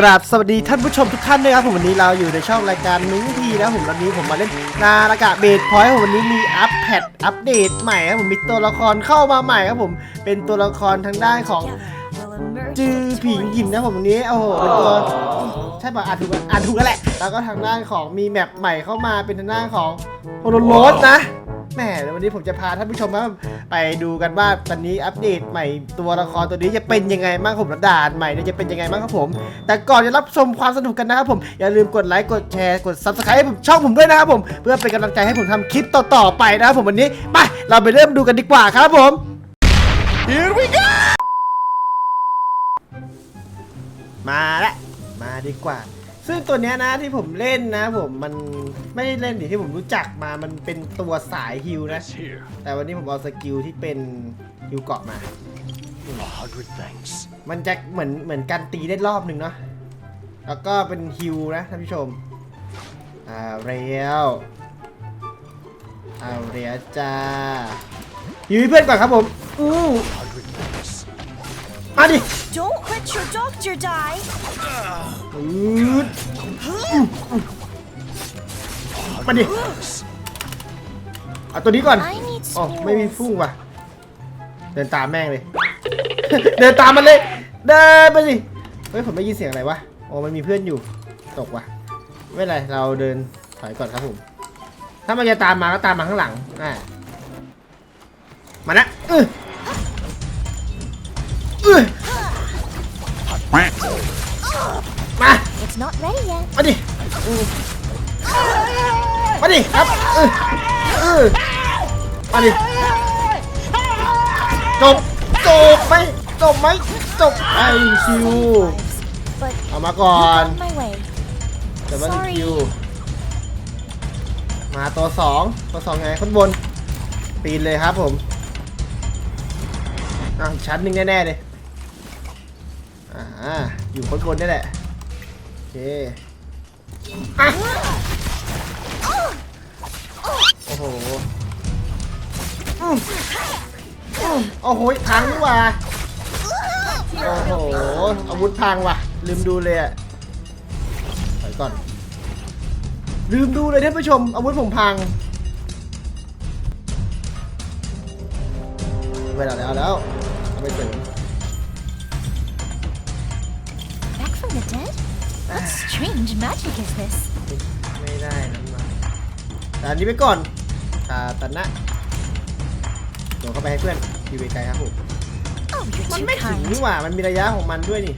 กราบสวัสดีท่านผู้ชมทุกท่านนะครับผมวันนี้เราอยู่ในช่องรายการนุ้งทีนะผมวันนี้ผมมาเล่นนารากะเบดพอยต์ผมวันนี้มีอัปแพดอัปเดตใหม่ครับผมมีตัวละครเข้ามาใหม่ครับผมเป็นตัวละครทางด้านของ จือผิงหยินนะผมวันนี้โอ้โหเป็นตัวใช่ป่ะอ่านถูกปะอ่านถูกแล้วแหละ แล้วก็ทางด้านของมีแมปใหม่เข้ามาเป็นทางด้านของโฮโลโรสนะแหมเดี๋ยววันนี้ผมจะพาท่านผู้ชมครับไปดูกันว่าตอนนี้อัปเดตใหม่ตัวละครตัวนี้จะเป็นยังไงบ้างครับผมและดานใหม่เนี่ยจะเป็นยังไงบ้างครับผม แต่ก่อนจะรับชมความสนุกกันนะครับผมอย่าลืมกดไลค์กดแชร์กด subscribe ให้ผมช่องผมด้วยนะครับผม เพื่อเป็นกำลังใจให้ผมทำคลิปต่อๆไปนะครับผมวันนี้ไปเราไปเริ่มดูกันดีกว่าครับผม Here we go มาละมาดีกว่า ซึ่งตัวเนี้ยนะที่ผมเล่นนะผมมันไม่ได้เล่นดิที่ผมรู้จักมามันเป็นตัวสายฮิวนะ It's here. แต่วันนี้ผมเอาสกิลที่เป็นฮิวเกาะมา A hundred thanks. มันจะเหมือนเหมือนการตีได้รอบหนึ่งเนาะแล้วก็เป็นฮิวนะท่านผู้ชมอ่าเรียวเอาเรียวจ้าฮิวให้เพื่อนก่อนครับผม อู้ Hundred thanks. มาดิ Don't let your doctor die. อืดมาดิ Thanks. เอาตัวนี้ก่อน I need อ๋อไม่มี spirits. ฟุ้งว่ะ เดินตามแม่งเลย เดินตามมันเลย เดินไปสิ เฮ้ย ผมได้ยินเสียงอะไรวะโอ้มันมีเพื่อนอยู่ ตกว่ะ ไม่เป็นไร เราเดินถอยก่อนครับผม ถ้ามันจะตามมาก็ตามมาข้างหลัง อ่า มานะเออเออ มา It's not ready yet. มาดิอืมมาดิครับเออเออมาดิจบจบไหมจบไหมจบไอคิว But เอามาก่อน on my way. แต่ว่า Sorry คิวมาตัวสองตัวสองไงข้างบนปีนเลยครับผมอะอีกชั้นหนึ่งแน่ๆเลย อ่า อยู่ข้างบนนี่แหละ โอเคอะโอ้โหอืมอืมโอ้โหพังนี่หว่า โอ้โห อาวุธพังว่ะ ลืมดูเลยอะถอยก่อน ลืมดูเลยท่านผู้ชม อาวุธผมพังไม่เอาแล้วเอาแล้วเอาไปเสริม What strange magic is this? ไม่ได้น้ำมันแต่อันนี้ไปก่อนคาตานะโดดเข้าไปให้เพื่อนทีวีไกลครับผม Oh, you're มัน too ไม่ถึง kind. นี่หว่า มันมีระยะของมันด้วยนี่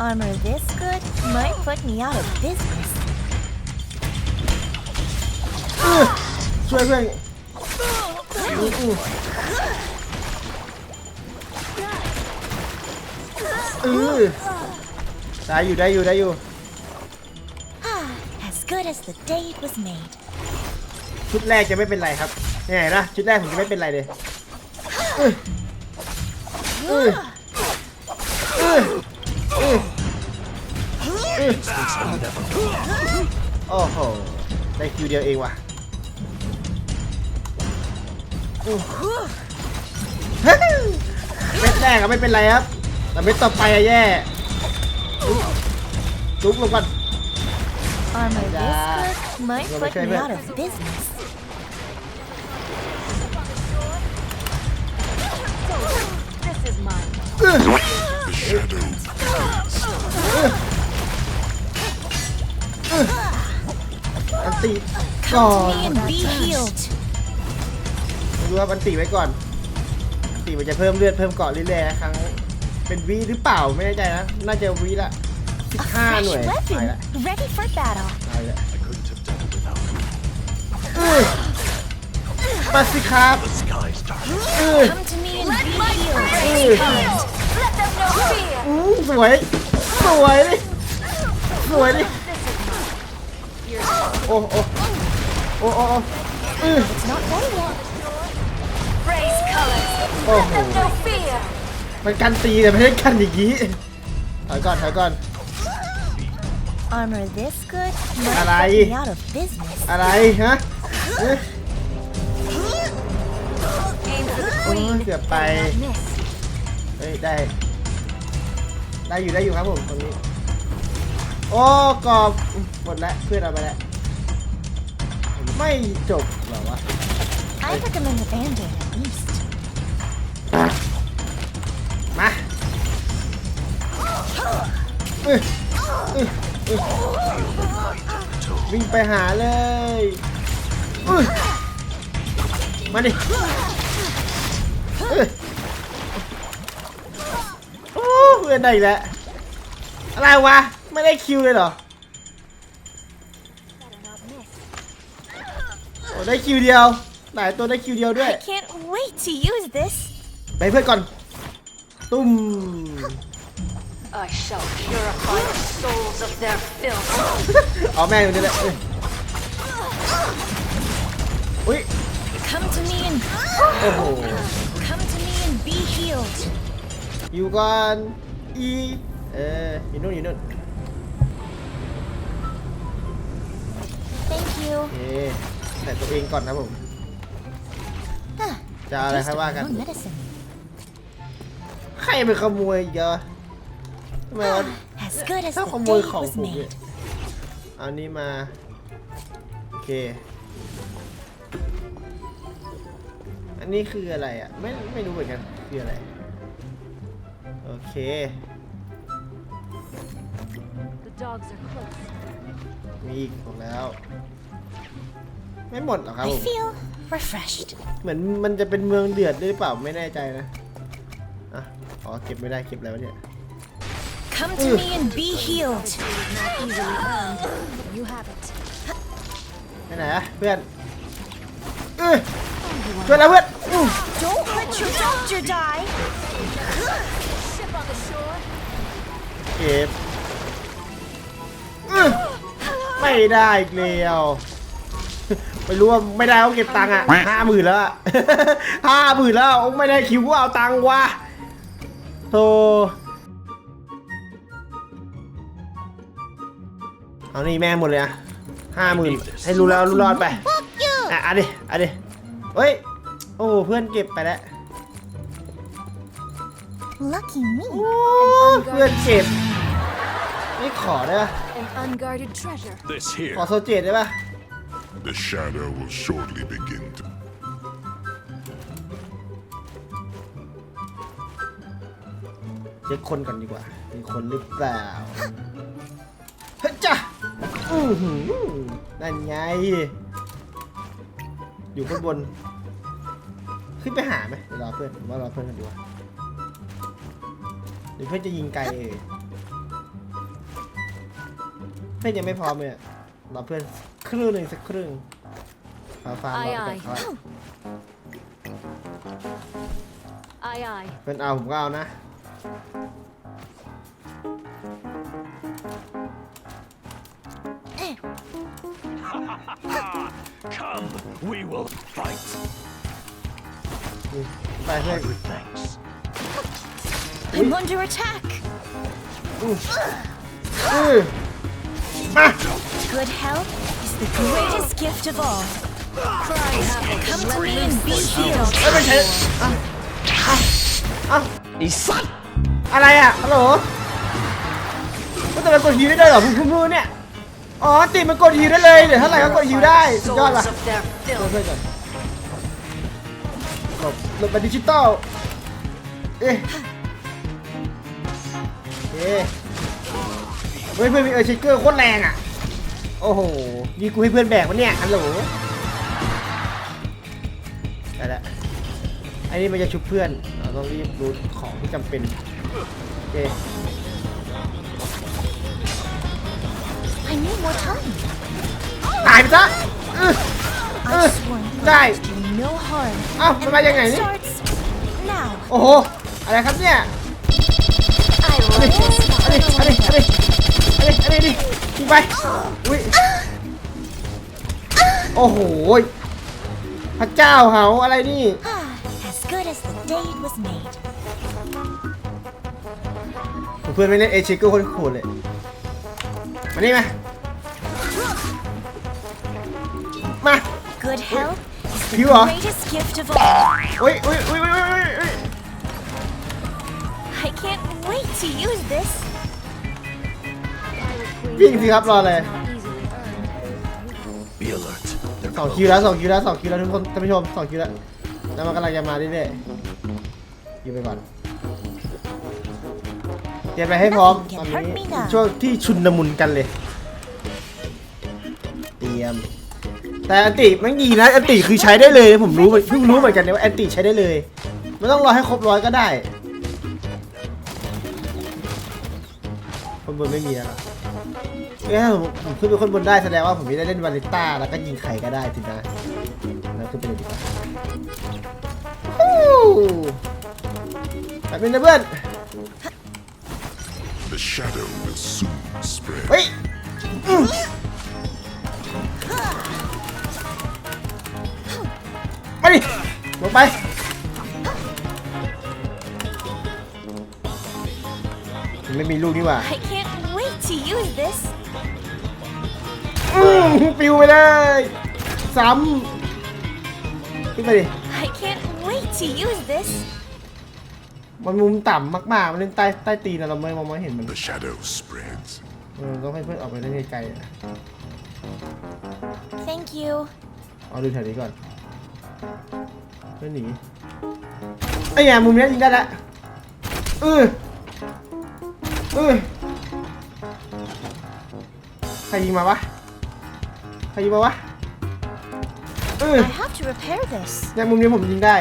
Armor this good might put me out of business. อื้อช่วยเพื่อนอื้อ เออได้อยู่ได้อยู่ได้อยู่ As good as the day it was made. ชุดแรกจะไม่เป็นไรครับเนี่ยเห็นนะชุดแรกผมจะไม่เป็นไรเลยเอ้ยเอ้ยเอ้ยเอ้ยเอ้ยโอ้โหได้คิวเดียวเองว่ะอู้เฮ้ยเม็ดแรกอะไม่เป็นไรครับ แต่เม็ดต่อไปอะแย่จุ๊บลงก่อน Armor this Yeah. good might Well, put okay, me but- out of business. This is mine. อันตีก่อน Come to me and be healed. ดูว่าอันตีไว้ก่อนอันตีมันจะเพิ่มเลือดเพิ่มเกาะเรื่อยๆนะครั้ง เป็นวีหรือเปล่าไม่แน่ใจนะ น่าจะวีละ A 15หน่วย fresh ตาย weapon, ละ ready for battle. ตายละ I couldn't have done it without you. เอ้ยมาสิครับ The sky's dark. เอ้ย Come to me and be healed. Hey. Let them know fear. อู้สวย สวยดิสวยดิโอ้โอ้โอ้โอ้โอ้เอ้ย It's not ready yet. Raise colors. โอ้โห No fear. มันกันตีแต่ไม่ได้กันอย่างนี้ถอยก่อนถอยก่อน Be Armor this good might Alright. put me out of business. อะไรฮะเอ๊ะ Aim for the โอ้ย queen. เกือบไป Not miss. เฮ้ยได้ ได้อยู่ได้อยู่ครับผมตรงนี้ โอ้กรอบหมดแล้วเพื่อนเอาไปแล้วไม่จบเหรอวะ I recommend the band-aid at least. วิ่งไปหาเลยเอ้ยมาดิเอ้ยโอ้เพื่อนได้อีกแล้วอะไรวะ ไม่ได้คิวเลยเหรอ Better not miss. โอ้ได้คิวเดียวหลายตัวได้คิวเดียวด้วย I can't wait to use this. ไปเพื่อนก่อนตุ้ม I shall purify the souls of their filth. เอาแม่งอยู่นี่แหละเอ้ยอุ้ย Come to me and โอ้โห come to me and be healed. อยู่ก่อนอีเอออยู่นู่นอยู่นู่น Thank you. โอเคแต่ตัวเองก่อนนะผม Huh. จะเอาอะไรค่อยว่ากัน Taste of my own medicine. ใครไปขโมยอีกเหรอท ำไมวะ As good as ถ้า the ขโม day ย it ของ was ผมเนี่ย made. เอานี้มา โอเค อันนี้คืออะไรอะ ไม่ไม่รู้เหมือนกัน คืออะไร โอเค The dogs are close. มีอีกหมดแล้ว ไม่หมดหรอกครับผ I ม feel refreshed. เหมือนมันจะเป็นเมืองเดือดด้วยหรือเปล่าไม่แน่ใจนะ อะ อ๋อ เก็บไม่ได้เก็บแล้วะเนี่ย Come to me and be healed. Not easily earned. You have it. ไปไหนอะเพื่อนเอ้ยช่วยแล้วเพื่อนอู้ Don't let your doctor die. Ship on the shore. เก็บอื้อไม่ได้อีกแล้วไม่รู้ว่าไม่ได้เขาเก็บตังค์อะห้าหมื่นแล้วอะ ห้าหมื่นแล้วไม่ได้คิวก็เอาตังค์วะโธ่ เอานี่แม่งหมดเลยอะห้าหมื่นให้รู้แล้วรู้รอดไป Fuck you. อะเอันดิเอันดิเฮ้ย โอ้เพื่อนเก็บไปแล้ว Lucky me. โอ้เพื่อนเก็บ ไม่ขอได้ปะ An unguarded treasure. This here. ขอโซเจตได้ปะ The shadow will shortly begin to เช็คคนก่อนดีกว่า มีคนหรือเปล่าเฮ้ยจ้ะ อือหือนั่นไง อยู่ข้างบน ขึ้นไปหาไหมเดี๋ยวรอเพื่อนผมว่ารอเพื่อนกันดีกว่าหรือเพื่อนจะยิงไกลเองเพื่อนยังไม่พร้อมเลยอะรอเพื่อนครึ่งหนึ่งสักครึ่งฟ้าฟ้ารอไปก่อนครับ Aye, aye. เพื่อนเอาผมก็เอานะ we will fight. ไปเพื่อน Hundred thanks. I'm under attack. อือมา Good health is the greatest gift of all. Cry havoc. Come and to let me loose and be the healed. เอ้ยไม่ใช่เอ้าเอ้าเอ้าไอ้สัตว์อะไรอะฮัลโหลก็แต่มันกดฮิวได้ด้วยเหรอคุณคุณมือเนี่ย อ๋อตีมันกดฮิวได้เลยเดี๋ยวเท่าไหร่ก็กดฮิวได้สุดยอด souls ว่ะ of their เพื่อน filth. เพื่อนก่อนหลบหลบไปดิจิตอลเอ๊ะเอ๊ะเฮ้ยเพื่อนมีเออร์ชคเกอร์โคตรแรงอะโอ้โหยีกูให้เพื่อนแบกมันเนี่ยฮัลโหลได้ล้วไอ้นี่มันจะชุบเพื่อนเราต้องรีบรูทของที่จำเป็นโอเค ตายไปซะอื้อ I sworn Nice. to do no harm. เอ้ามันมายังไงนี่ Starts now. โอ้โห อะไรครับเนี่ย I love this. อันนี้อันนี้อันนี้อันนี้อันนี้ดิยิงไปอุ้ยโอ้โหพระเจ้าเหาอะไรนี่ Ah, as good as the day it was made. เพื่อนไม่เล่นเอชิโก้โคตรโหดเลยมานี่มามา Good health is the You are. greatest gift of all. อุ้ยอุ้ยอุ้ยอุ้ยอุ้ยอุ้ย I can't wait to use this. วิ่งสิครับรอเลย Be alert. They're สอง close. คิวแล้วสองคิวแล้วสองคิวแล้วทุกคนท่านผู้ชมสองคิวแล้วแล้วมันกำลังจะมาเรื่อยๆอยู่ไปก่อนเตรียมไปให้พร้อมตอนนี้ช่วงที่ชุนนมุนกันเลย เตรียม แต่อันติมันดีนะอันติคือใช้ได้เลยผมรู้เพิ่งรู้เหมือนกันนะว่าอันติใช้ได้เลยไม่ต้องรอให้ครบร้อยก็ได้คนบนไม่มีแล้วเหรอเอ้ยถ้าผมผมขึ้นไปคนบนได้แสดงว่าผมจะได้เล่นวาเลต้าแล้วก็ยิงใครก็ได้สินะแล้วขึ้นไปเลยดีกว่าฮู้แบบนี้นะเพื่อน The shadow will soon spread. เฮ้ย ไป มันไม่มีลูกนี่หว่า I can't wait to use this. อืมปิวไปเลยซ้ำขึ้นไปดิ I can't wait to use this. มันมุมต่ำมากๆ มันเล่นใต้ใต้ตีนอะเราไม่มองไม่เห็นมัน The shadow spreads. เออต้องให้เพื่อนออกไปเล่นไกลๆอะ Thank you. เอาดูแถวนี้ก่อนเพื่อนหนีไอ้แง่มุมเนี้ยยิงได้ละเออเออใครยิงมาวะใครยิงมาวะเออ I have to repair this. เนี่ยมุมนี้ผมยิงได้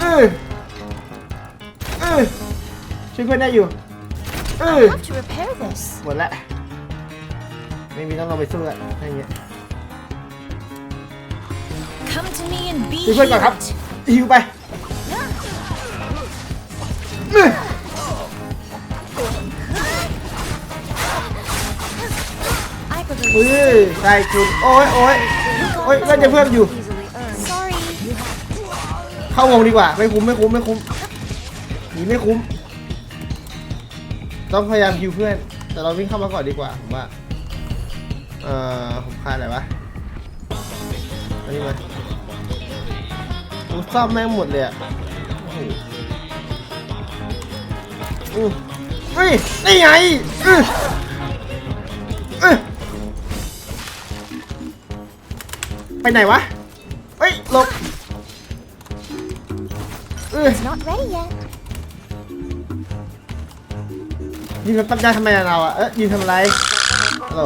เออเออช่วยเพื่อนได้อยู่เอ I อ have to repair this. หมดละไม่มีต้องลงไปสู้ละอะไรเงี้ย to me and be ช่วยเพื่อนก่อนครับฮิวไปอื้อ I เอ believe. อใช่คุณโอ้ยโอ้ยโอ้ยน่าจะเพื่อนอยู่ เข้าวงดีกว่า ไม่คุ้มไม่คุ้มไม่คุ้มหนีไม่คุ้ม ต้องพยายามฮิวเพื่อน แต่เราวิ่งเข้ามาก่อนดีกว่าผมว่า เอ่อผมคาดอะไรวะอันนี้มา ผมซ่อมแม่งหมดเลยอะโอ้โหอือเฮ้ยนี่ไงอืออือไปไหนวะ เฮ้ยหลบเออ It's not ready yet. ยิงปัญญาทำไมอะเราอะเอ๊ะยิงทำอะไรฮัลโหล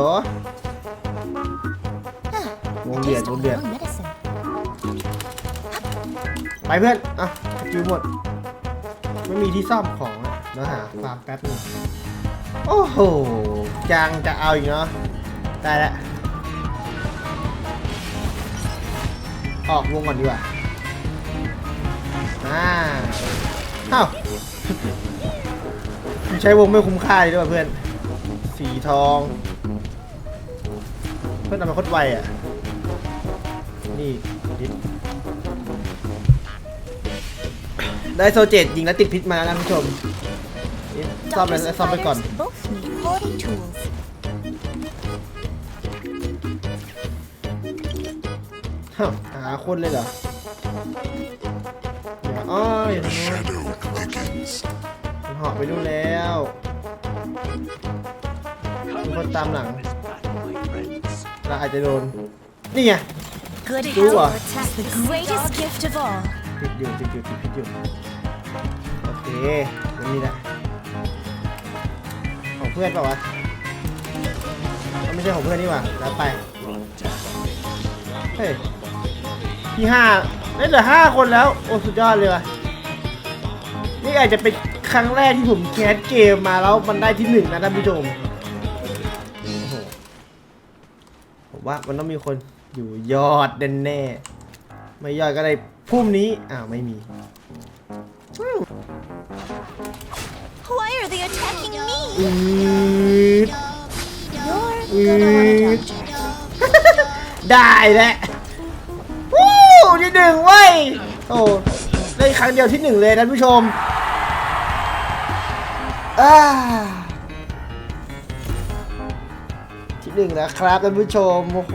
วงเดือด Taste ว of งเดือด your own medicine. ไปเพื่อน อะจิวหมด ไม่มีที่ซ่อมของอะเดี๋ยวหาฟาร์มแป๊บนึงโอ้โหจังจะเอาอีกเนาะ ได้แล้ว ออกวงก่อนดีกว่า อ่าเอ้าใช้วงไม่คุ้มค่าเลยด้วยเพื่อน สีทอง เพื่อนทำไมโคตรไวอะ นี่พิ ได้โซเจตยิงแล้วติดพิษมาแล้วนะคุณผู้ชมนี่ซ่อม Doctors แล้ว and ซ่อมไปก่อน fighters both need quality tools. ฮะหาคนเลยเหรอเดี๋ยวอ๋ออยู่ตร The งนู้น shadow thickens. มันเหาะไปดูนแล้วมีคนตามหลัง Battle, my friends. เราอาจจะโดน นี่ไง Good Ooh, uh. health is the greatest gift of all. ติดอยู่ติดอยู่ติดพิษอยู่โอ เคมันนี่แหละของเพื่อนเปล่าวะมันไม่ใช่ของเพื่อนนี่หว่าแล้วไปเฮ้ยที่ห้าได้เหลือห้าคนแล้ว โอ้สุดยอดเลยว่ะนี่อาจจะเป็นครั้งแรกที่ผมแคสเกมมาแล้วมันได้ที่หนึ่งนะท่านผู้ชมผมว่ามันต้องมีคนอยู่ยอดแน่ๆไม่ยอดก็ได้พรุ่งนี้ อ้าว ไม่มี attacking me? อืดได้และวู้ที่หนึ่งเว้ยโอ้ได้ครั้งเดียวที่หนึ่งเลยท่านผู้ชมอ่าที่หนึ่งแล้วครับท่านผู้ชมโอ้โห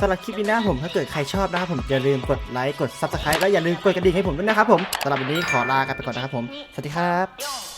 สำหรับคลิปนี้นะผมถ้าเกิดใครชอบนะครับผมอย่าลืมกดไลค์กด subscribe และอย่าลืมกดกระดิ่งให้ผมด้วยนะครับผมสำหรับวันนี้ขอลากันไปก่อนนะครับผม สวัสดีครับ Yo.